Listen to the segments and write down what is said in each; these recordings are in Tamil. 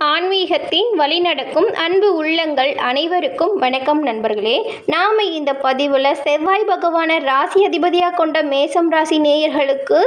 ஆன்மீகத்தின் வழிநடக்கும் அன்பு உள்ளங்கள் அனைவருக்கும் வணக்கம் நண்பர்களே. நாம் இந்த பதிவில் செவ்வாய் பகவானை ராசி அதிபதியாக கொண்ட மேசம் ராசி நேயர்களுக்கு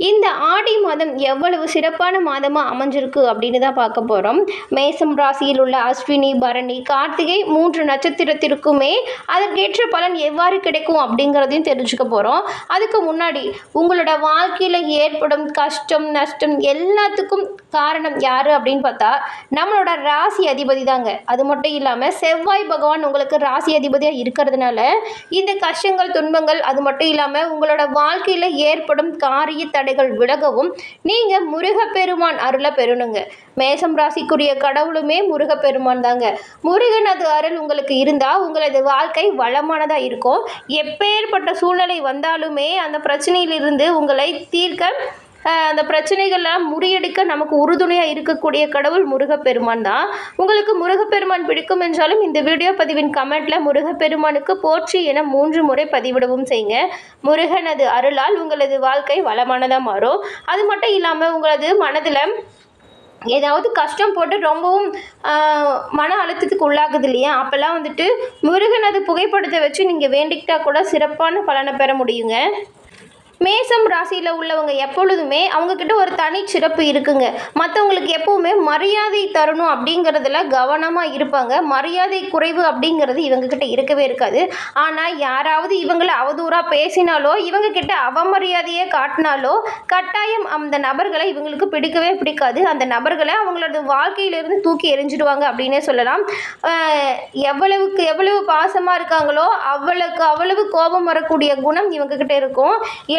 இந்த ஆடி மாதம் எவ்வளவு சிறப்பான மாதமாக அமைஞ்சிருக்கு அப்படின்னு தான் பார்க்க போகிறோம் மேசம் ராசியில் உள்ள அஸ்வினி பரணி கார்த்திகை மூன்று நட்சத்திரத்திற்குமே அதற்கேற்ற பலன் எவ்வாறு கிடைக்கும் அப்படிங்கிறதையும் தெரிஞ்சுக்க போகிறோம் அதுக்கு முன்னாடி உங்களோட வாழ்க்கையில் ஏற்படும் கஷ்டம் நஷ்டம் எல்லாத்துக்கும் காரணம் யார் அப்படின்னு பார்த்தா நம்மளோட ராசி அதிபதி தாங்க. அது மட்டும் இல்லாமல் செவ்வாய் பகவான் உங்களுக்கு ராசி அதிபதியாக இருக்கிறதுனால இந்த கஷ்டங்கள் துன்பங்கள் அது மட்டும் இல்லாமல் உங்களோட வாழ்க்கையில் ஏற்படும் காரிய தடைகள் விலகவும் நீங்கள் முருகப்பெருமான் அருளை பெறணுங்க. மேசம் ராசிக்குரிய கடவுளுமே முருகப்பெருமான் தாங்க. முருகன் அது அருள் உங்களுக்கு இருந்தால் உங்களது வாழ்க்கை வளமானதாக இருக்கும். எப்பேற்பட்ட சூழ்நிலை வந்தாலுமே அந்த பிரச்சனையிலிருந்து உங்களை தீர்க்க அந்த பிரச்சனைகள்லாம் முறியடிக்க நமக்கு உறுதுணையாக இருக்கக்கூடிய கடவுள் முருகப்பெருமான் தான். உங்களுக்கு முருகப்பெருமான் பிடிக்கும் என்றாலும் இந்த வீடியோ பதிவின் கமெண்ட்டில் முருகப்பெருமானுக்கு போற்றி என மூன்று முறை பதிவிடவும் செய்யுங்க. முருகனது அருளால் உங்களது வாழ்க்கை வளமானதாக மாறும். அது மட்டும் இல்லாமல் உங்களது மனதில் ஏதாவது கஷ்டம் போட்டு ரொம்பவும் மன அழுத்தத்துக்கு உள்ளாகுது இல்லையா? அப்போல்லாம் வந்துட்டு முருகனது புகைப்படத்தை வச்சு நீங்கள் வேண்டிக்கிட்டால் கூட சிறப்பான பலனை பெற முடியுங்க. மேசம் ராசியில் உள்ளவங்க எப்பொழுதுமே அவங்கக்கிட்ட ஒரு தனி சிறப்பு இருக்குங்க. மற்றவங்களுக்கு எப்போவுமே மரியாதை தரணும் அப்படிங்கிறதுல கவனமாக இருப்பாங்க. மரியாதை குறைவு அப்படிங்கிறது இவங்கக்கிட்ட இருக்கவே இருக்காது. ஆனால் யாராவது இவங்களை அவதூறாக பேசினாலோ இவங்கக்கிட்ட அவமரியாதையை காட்டினாலோ கட்டாயம் அந்த நபர்களை இவங்களுக்கு பிடிக்கவே பிடிக்காது. அந்த நபர்களை அவங்களோட வாழ்க்கையிலிருந்து தூக்கி எறிஞ்சிடுவாங்க அப்படின்னே சொல்லலாம். எவ்வளவுக்கு எவ்வளவு பாசமாக இருக்காங்களோ அவ்வளவுக்கு அவ்வளவு கோபம் வரக்கூடிய குணம் இவங்கக்கிட்ட இருக்கும்.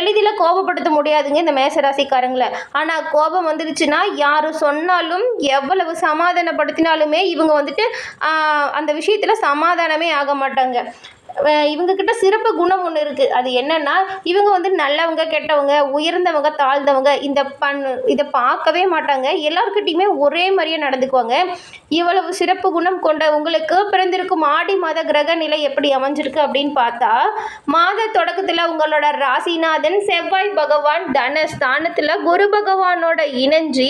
எளிதில் கோபப்படுத்த முடியாதுங்க இந்த மேசராசிக்காரங்களை. ஆனால் கோபம் வந்துடுச்சுன்னா யார் சொன்னாலும் எவ்வளவு சமாதானப்படுத்தினாலுமே இவங்க வந்துட்டு ஆஹ், அந்த விஷயத்தில் சமாதானமே ஆக மாட்டாங்க. இவங்கக்கிட்ட சிறப்பு குணம் ஒன்று இருக்குது அது என்னென்னா இவங்க வந்து நல்லவங்க கெட்டவங்க உயர்ந்தவங்க தாழ்ந்தவங்க இந்த பண் இதை பார்க்கவே மாட்டாங்க. எல்லாருக்கிட்டையுமே ஒரே மாதிரியே நடந்துக்குவாங்க. இவ்வளவு சிறப்பு குணம் கொண்ட உங்களுக்கு பிறந்திருக்கும் ஆடி மாத கிரக நிலை எப்படி அமைஞ்சிருக்கு அப்படின்னு பார்த்தா மாத தொடக்கத்தில் உங்களோட ராசிநாதன் செவ்வாய் பகவான் தன ஸ்தானத்தில் குரு பகவானோட இணைஞ்சி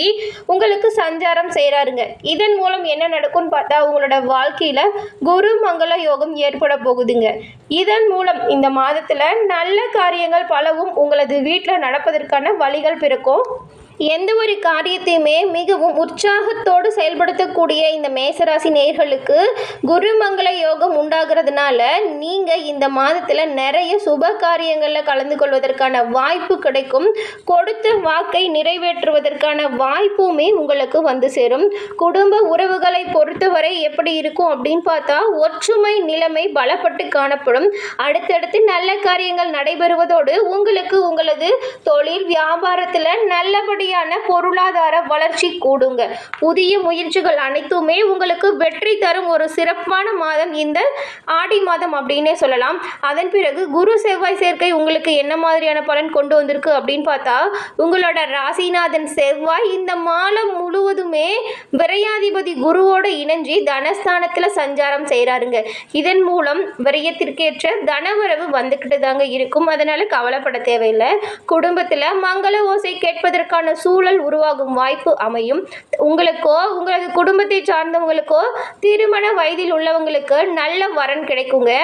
உங்களுக்கு சஞ்சாரம் செய்கிறாருங்க இதன் மூலம் என்ன நடக்கும்னு பார்த்தா உங்களோட வாழ்க்கையில் குரு மங்கள யோகம் ஏற்பட போகுதுங்க. இதன் மூலம் இந்த மாதத்தில் நல்ல காரியங்கள் பலவும் உங்களது வீட்டில் நடப்பதற்கான வழிகள் பிறக்கும். எந்த ஒரு காரியத்தையுமே மிகவும் உற்சாகத்தோடு செயல்படுத்தக்கூடிய இந்த மேசராசி நேர்களுக்கு குருமங்கள யோகம் உண்டாகிறதுனால நீங்கள் இந்த மாதத்தில் நிறைய சுப காரியங்களில் கலந்து கொள்வதற்கான வாய்ப்பு கிடைக்கும். கொடுத்த வாக்கை நிறைவேற்றுவதற்கான வாய்ப்புமே உங்களுக்கு வந்து சேரும். குடும்ப உறவுகளை பொறுத்தவரை எப்படி இருக்கும் அப்படின்னு பார்த்தா ஒற்றுமை நிலைமை பலப்பட்டு காணப்படும். அடுத்தடுத்து நல்ல காரியங்கள் நடைபெறுவதோடு உங்களுக்கு உங்களது தொழில் வியாபாரத்தில் நல்லபடியான பொருளாதார வளர்ச்சி கூடுங்க. புதிய முயற்சிகள் அனைத்துமே உங்களுக்கு வெற்றி தரும் ஒரு சிறப்பான மாதம் இந்த ஆடி மாதம் அப்படின்னே சொல்லலாம். அதன் பிறகு குரு செவ்வாய் சேர்க்கை உங்களுக்கு என்ன மாதிரியான பலன் கொண்டு வந்திருக்கு அப்படின்னு பார்த்தா உங்களோட ராசிநாதன் செவ்வாய் இந்த மாதம் முழுவதுமே விரையாதிபதி குருவோட இணைஞ்சி தனஸ்தானத்தில் சஞ்சாரம் செய்கிறாருங்க இதன் மூலம் விரயத்திற்கேற்ற தனவரவு வந்துக்கிட்டு தாங்க இருக்கும். அதனால் கவலைப்பட தேவையில்லை. குடும்பத்தில் மங்கள ஓசை கேட்பதற்கான சூழல் உருவாகும் வாய்ப்பு அமையும். உங்களுக்கோ உங்களது குடும்பத்தை சார்ந்தவங்களுக்கோ திருமண வயதில் உள்ளவங்களுக்கு நல்ல வரன் கிடைக்குங்க.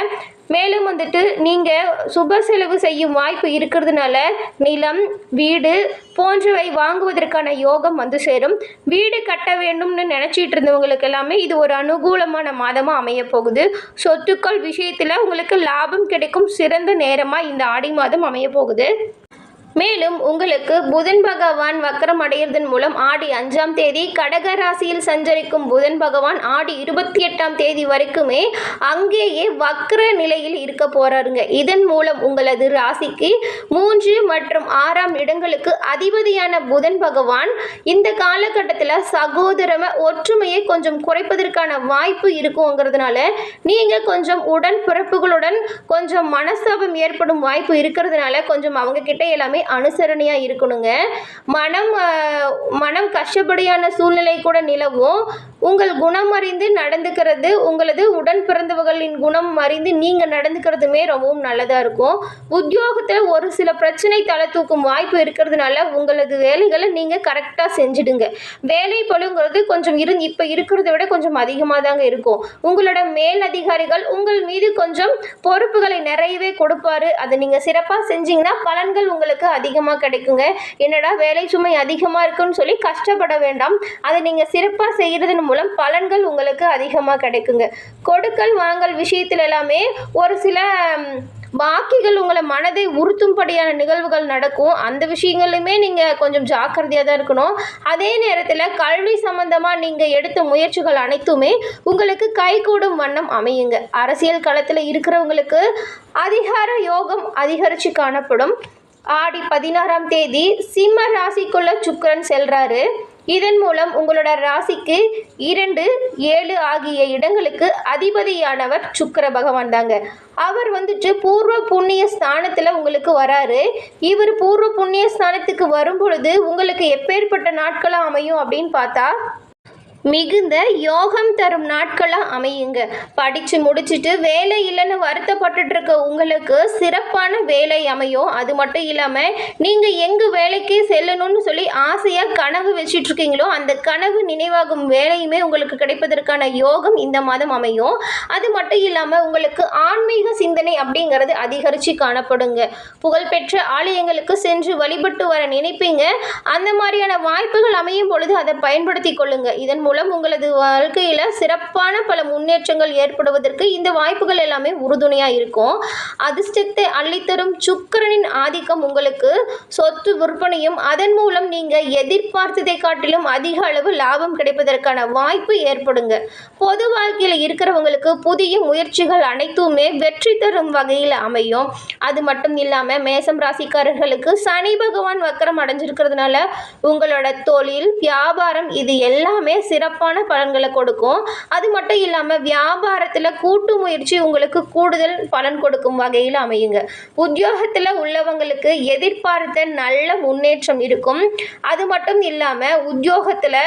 மேலும் வந்துட்டு நீங்கள் சுப செலவு செய்யும் வாய்ப்பு இருக்கிறதுனால நிலம் வீடு போன்றவை வாங்குவதற்கான யோகம் வந்து சேரும். வீடு கட்ட வேண்டும்னு நினச்சிட்டு இருந்தவங்களுக்கு எல்லாமே இது ஒரு அனுகூலமான மாதமாக அமைய போகுது. சொத்துக்கள் விஷயத்தில் உங்களுக்கு லாபம் கிடைக்கும் சிறந்த நேரமாக இந்த ஆடி மாதம் அமைய போகுது. மேலும் உங்களுக்கு புதன் பகவான் வக்கரம் அடையிறதன் மூலம் ஆடி அஞ்சாம் தேதி கடக ராசியில் சஞ்சரிக்கும் புதன் பகவான் ஆடி இருபத்தி எட்டாம் தேதி வரைக்குமே அங்கேயே வக்கர நிலையில் இருக்க போறாருங்க. இதன் மூலம் உங்களது ராசிக்கு மூன்று மற்றும் ஆறாம் இடங்களுக்கு அதிபதியான புதன் பகவான் இந்த காலகட்டத்தில் சகோதரம ஒற்றுமையை கொஞ்சம் குறைப்பதற்கான வாய்ப்பு இருக்குங்கிறதுனால நீங்கள் கொஞ்சம் உடன் பிறப்புகளுடன் கொஞ்சம் மனஸ்தாபம் ஏற்படும் வாய்ப்பு இருக்கிறதுனால கொஞ்சம் அவங்க கிட்ட எல்லாமே அனுசரணையாக இருக்கணுங்க. மனம் மனம் கஷ்டப்படியான சூழ்நிலை கூட நிலவும். உங்கள் குணம் அறிந்து நடந்துக்கிறது உங்களது உடன் பிறந்தவர்களின் குணம் அறிந்து நீங்கள் நடந்துக்கிறதுமே ரொம்பவும் நல்லதாக இருக்கும். உத்தியோகத்தில் ஒரு சில பிரச்சனை தலை தூக்கும் வாய்ப்பு இருக்கிறதுனால உங்களது வேலைகளை நீங்கள் கரெக்டாக செஞ்சுடுங்க. வேலை பளுங்கிறது கொஞ்சம் இரு இப்போ இருக்கிறத விட கொஞ்சம் அதிகமாக தாங்க இருக்கும். உங்களோட மேல் அதிகாரிகள் உங்கள் மீது கொஞ்சம் பொறுப்புகளை நிறையவே கொடுப்பாரு. அதை நீங்கள் சிறப்பாக செஞ்சீங்கன்னா பலன்கள் உங்களுக்கு அதிகமாக கிடைக்குங்க. என்னடா வேலை சுமை அதிகமாக இருக்குன்னு சொல்லி கஷ்டப்பட வேண்டாம். அதை நீங்கள் சிறப்பாக செய்கிறதன் மூலம் பலன்கள் உங்களுக்கு அதிகமாக கிடைக்குங்க. கொடுக்கல் வாங்கல் விஷயத்துல எல்லாமே ஒரு சில பாக்கிகள் உங்களை மனதை உறுத்தும்படியான நிகழ்வுகள் நடக்கும். அந்த விஷயங்களுமே நீங்கள் கொஞ்சம் ஜாக்கிரதையாக தான் இருக்கணும். அதே நேரத்தில் கல்வி சம்பந்தமாக நீங்கள் எடுத்த முயற்சிகள் அனைத்துமே உங்களுக்கு கைகூடும் வண்ணம் அமையுங்க. அரசியல் களத்தில் இருக்கிறவங்களுக்கு அதிகார யோகம் அதிகரித்து காணப்படும். ஆடி பதினாறாம் தேதி சிம்ம ராசிக்குள்ள சுக்கரன் செல்கிறாரு இதன் மூலம் உங்களோட ராசிக்கு இரண்டு ஏழு ஆகிய இடங்களுக்கு அதிபதியானவர் சுக்கர பகவான் தாங்க. அவர் வந்துட்டு பூர்வ புண்ணிய ஸ்தானத்தில் உங்களுக்கு வராரு. இவர் பூர்வ புண்ணிய ஸ்தானத்துக்கு வரும் பொழுது உங்களுக்கு எப்பேற்பட்ட நாட்களாக அமையும் அப்படின்னு பார்த்தா மிகுந்த யோகம் தரும் நாட்களாக அமையுங்க. படித்து முடிச்சுட்டு வேலை இல்லைன்னு வருத்தப்பட்டுட்டு இருக்க உங்களுக்கு சிறப்பான வேலை அமையும் அது மட்டும் இல்லாமல் நீங்கள் எங்கே வேலைக்கு செல்லணும்னு சொல்லி ஆசையாக கனவு வச்சுட்டு இருக்கீங்களோ அந்த கனவு நினைவாகும் வேலையுமே உங்களுக்கு கிடைப்பதற்கான யோகம் இந்த மாதம் அமையும். அது மட்டும் இல்லாமல் உங்களுக்கு ஆன்மீக சிந்தனை அப்படிங்கிறது அதிகரித்து காணப்படுங்க. புகழ்பெற்ற ஆலயங்களுக்கு சென்று வழிபட்டு வர நினைப்பீங்க. அந்த மாதிரியான வாய்ப்புகள் அமையும் பொழுது அதை பயன்படுத்தி கொள்ளுங்க. இதன் மூலம் உங்களது வாழ்க்கையில் சிறப்பான பல முன்னேற்றங்கள் ஏற்படுவதற்கு இந்த வாய்ப்புகள் எல்லாமே உறுதுணையாக இருக்கும். அதிர்ஷ்டத்தை அள்ளித்தரும் சுக்கிரனின் ஆதிக்கம் உங்களுக்கு சொத்து விற்பனையும் அதன் மூலம் நீங்கள் எதிர்பார்த்ததை காட்டிலும் அதிக அளவு லாபம் கிடைப்பதற்கான வாய்ப்பு ஏற்படுங்க. பொது வாழ்க்கையில் இருக்கிறவங்களுக்கு புதிய முயற்சிகள் அனைத்துமே வெற்றி தரும் வகையில் அமையும். அது மட்டும் இல்லாமல் மேசம் ராசிக்காரர்களுக்கு சனி பகவான் வக்கரம் அடைஞ்சிருக்கிறதுனால உங்களோட தொழில் வியாபாரம் இது எல்லாமே சிறப்பான பலன்களை கொடுக்கும். அது மட்டும் இல்லாமல் வியாபாரத்தில் கூட்டு முயற்சி உங்களுக்கு கூடுதல் பலன் கொடுக்கும் வகையில் அமையுங்க. உத்தியோகத்தில் உள்ளவங்களுக்கு எதிர்பார்த்த நல்ல முன்னேற்றம் இருக்கும். அது மட்டும் இல்லாமல் உத்தியோகத்தில்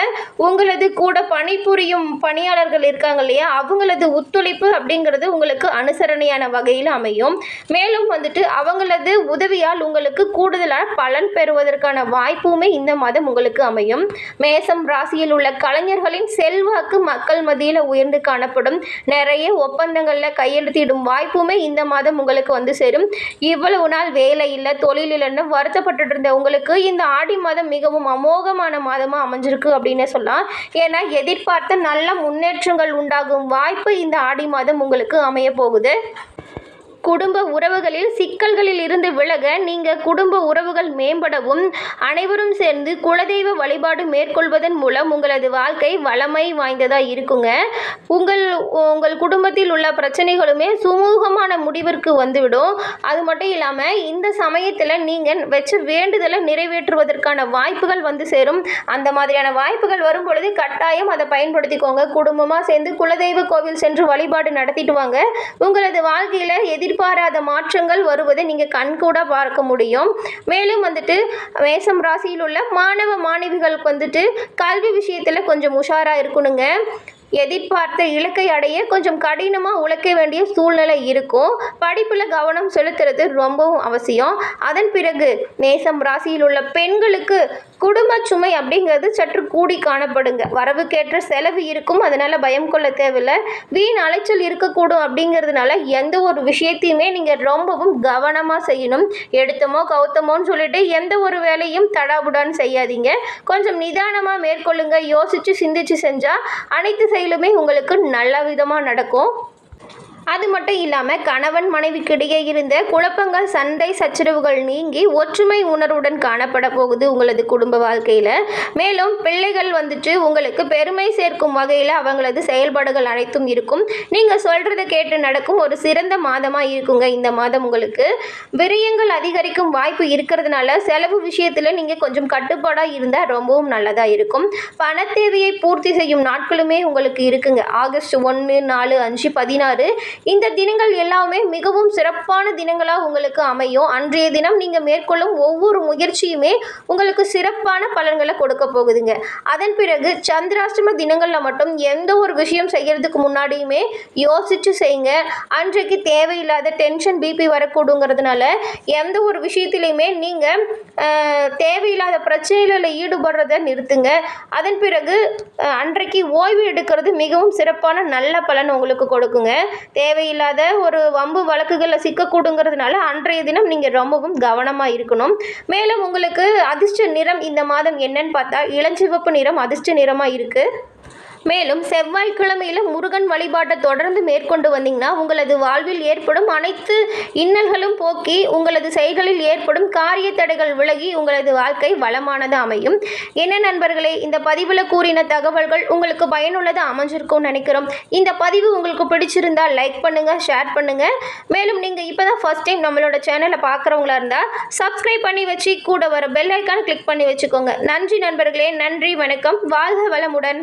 உங்களது கூட பணிபுரியும் பணியாளர்கள் இருக்காங்க இல்லையா? அவங்களது ஒத்துழைப்பு அப்படிங்கிறது உங்களுக்கு அனுசரணையான வகையில் அமையும். மேலும் வந்துட்டு அவங்களது உதவியால் உங்களுக்கு கூடுதலான பலன் பெறுவதற்கான வாய்ப்புமே இந்த மாதம் உங்களுக்கு அமையும். மேசம் ராசியில் உள்ள கலைஞர் இளைஞர்களின் செல்வாக்கு மக்கள் மத்தியில் உயர்ந்து காணப்படும். நிறைய ஒப்பந்தங்களில் கையெழுத்திடும் வாய்ப்புமே இந்த மாதம் உங்களுக்கு வந்து சேரும். இவ்வளவு நாள் வேலை இல்லை தொழில் இல்லைன்னு வருத்தப்பட்டுட்டு இருந்த உங்களுக்கு இந்த ஆடி மாதம் மிகவும் அமோகமான மாதமாக அமைஞ்சிருக்கு அப்படின்னு சொல்லலாம். ஏன்னா எதிர்பார்த்த நல்ல முன்னேற்றங்கள் உண்டாகும் வாய்ப்பு இந்த ஆடி மாதம் உங்களுக்கு அமைய போகுது. குடும்ப உறவுகளில் சிக்கல்களில் இருந்து விலக நீங்கள் குடும்ப உறவுகள் மேம்படவும் அனைவரும் சேர்ந்து குலதெய்வ வழிபாடு மேற்கொள்வதன் மூலம் உங்களது வாழ்க்கை வளமை வாய்ந்ததாக இருக்குங்க. உங்கள் உங்கள் குடும்பத்தில் உள்ள பிரச்சனைகளுமே சுமூகமான முடிவிற்கு வந்துவிடும். அது மட்டும் இல்லாமல் இந்த சமயத்தில் நீங்கள் வச்ச வேண்டுதலை நிறைவேற்றுவதற்கான வாய்ப்புகள் வந்து சேரும். அந்த மாதிரியான வாய்ப்புகள் வரும் பொழுது கட்டாயம் அதை பயன்படுத்திக்கோங்க. குடும்பமாக சேர்ந்து குலதெய்வ கோவில் சென்று வழிபாடு நடத்திட்டு வாங்க. உங்களது வாழ்க்கையில் எதிர்பாராத மாற்றங்கள் வருவதை நீங்கள் கண்கூட பார்க்க முடியும். மேலும் வந்துட்டு மேசம் ராசியில் உள்ள மாணவ மாணவிகளுக்கு வந்துட்டு கல்வி விஷயத்தில் கொஞ்சம் உஷாராக இருக்கணுங்க. எதிர்பார்த்த இலக்கை அடைய கொஞ்சம் கடினமாக உழைக்க வேண்டிய சூழ்நிலை இருக்கும். படிப்பில் கவனம் செலுத்துறது ரொம்பவும் அவசியம். அதன் பிறகு மேசம் ராசியில் உள்ள பெண்களுக்கு குடும்ப சுமை அப்படிங்கிறது சற்று கூடி காணப்படுங்க. வரவுக்கேற்ற செலவு இருக்கும் அதனால் பயம் கொள்ள தேவையில்லை. வீண் அலைச்சல் இருக்கக்கூடும் அப்படிங்கிறதுனால எந்த ஒரு விஷயத்தையுமே நீங்கள் ரொம்பவும் கவனமாக செய்யணும். எடுத்தமோ கவுத்தமோன்னு சொல்லிட்டு எந்த ஒரு வேலையும் தடாபுடான்னு செய்யாதீங்க. கொஞ்சம் நிதானமாக மேற்கொள்ளுங்க. யோசித்து சிந்திச்சு செஞ்சால் அனைத்து செயலுமே உங்களுக்கு நல்ல விதமாக நடக்கும். அது மட்டும் இல்லாமல் கணவன் மனைவிக்கிடையே இருந்த குழப்பங்கள் சண்டை சச்சரவுகள் நீங்கி ஒற்றுமை உணர்வுடன் காணப்பட போகுது உங்களது குடும்ப வாழ்க்கையில். மேலும் பிள்ளைகள் வந்துட்டு உங்களுக்கு பெருமை சேர்க்கும் வகையில் அவங்களது செயல்பாடுகள் அனைத்தும் இருக்கும். நீங்கள் சொல்கிறத கேட்டு நடக்கும் ஒரு சிறந்த மாதமாக இருக்குங்க இந்த மாதம் உங்களுக்கு. விரயங்கள் அதிகரிக்கும் வாய்ப்பு இருக்கிறதுனால செலவு விஷயத்தில் நீங்கள் கொஞ்சம் கட்டுப்பாடாக இருந்தால் ரொம்பவும் நல்லதாக இருக்கும். பண தேவையை பூர்த்தி செய்யும் நாட்களுமே உங்களுக்கு இருக்குங்க. ஆகஸ்ட் ஒன்று நாலு அஞ்சு பதினாறு இந்த தினங்கள் எல்லாமே மிகவும் சிறப்பான தினங்களாக உங்களுக்கு அமையும். அன்றைய தினம் நீங்கள் மேற்கொள்ளும் ஒவ்வொரு முயற்சியுமே உங்களுக்கு சிறப்பான பலன்களை கொடுக்க போகுதுங்க. அதன் பிறகு சந்திராஷ்டம தினங்களில் மட்டும் எந்த ஒரு விஷயம் செய்கிறதுக்கு முன்னாடியுமே யோசித்து செய்யுங்க. அன்றைக்கு தேவையில்லாத டென்ஷன் பிபி வரக்கூடுங்கிறதுனால எந்த ஒரு விஷயத்திலையுமே நீங்கள் தேவையில்லாத பிரச்சனைகளில் ஈடுபடுறத நிறுத்துங்க. அதன் பிறகு அன்றைக்கு ஓய்வு எடுக்கிறது மிகவும் சிறப்பான நல்ல பலன் உங்களுக்கு கொடுக்குங்க. தேவையில்லாத ஒரு வம்பு வழக்குகளில் சிக்கக்கூடுங்கிறதுனால அன்றைய தினம் நீங்கள் ரொம்பவும் கவனமாக இருக்கணும். மேலும் உங்களுக்கு அதிர்ஷ்ட நிறம் இந்த மாதம் என்னன்னு பார்த்தா இளஞ்சிவப்பு நிறம் அதிர்ஷ்ட நிறமாக இருக்குது மேலும் செவ்வாய்க்கிழமையில் முருகன் வழிபாட்டை தொடர்ந்து மேற்கொண்டு வந்தீங்கன்னா உங்களது வாழ்வில் ஏற்படும் அனைத்து இன்னல்களும் போக்கி உங்களது செயல்களில் ஏற்படும் காரிய தடைகள் விலகி உங்களது வாழ்க்கை வளமானது அமையும். என்ன நண்பர்களே இந்த பதிவில் கூறின தகவல்கள் உங்களுக்கு பயனுள்ளதாக அமைஞ்சிருக்கும்னு நினைக்கிறோம். இந்த பதிவு உங்களுக்கு பிடிச்சிருந்தா லைக் பண்ணுங்கள் ஷேர் பண்ணுங்கள் மேலும் நீங்கள் இப்போ தான் ஃபஸ்ட் டைம் நம்மளோட சேனலை பார்க்குறவங்களா இருந்தால் சப்ஸ்கிரைப் பண்ணி வச்சு கூட வர பெல் ஐக்கான் கிளிக் பண்ணி வச்சுக்கோங்க. நன்றி நண்பர்களே நன்றி வணக்கம். வாழ்க வளமுடன்.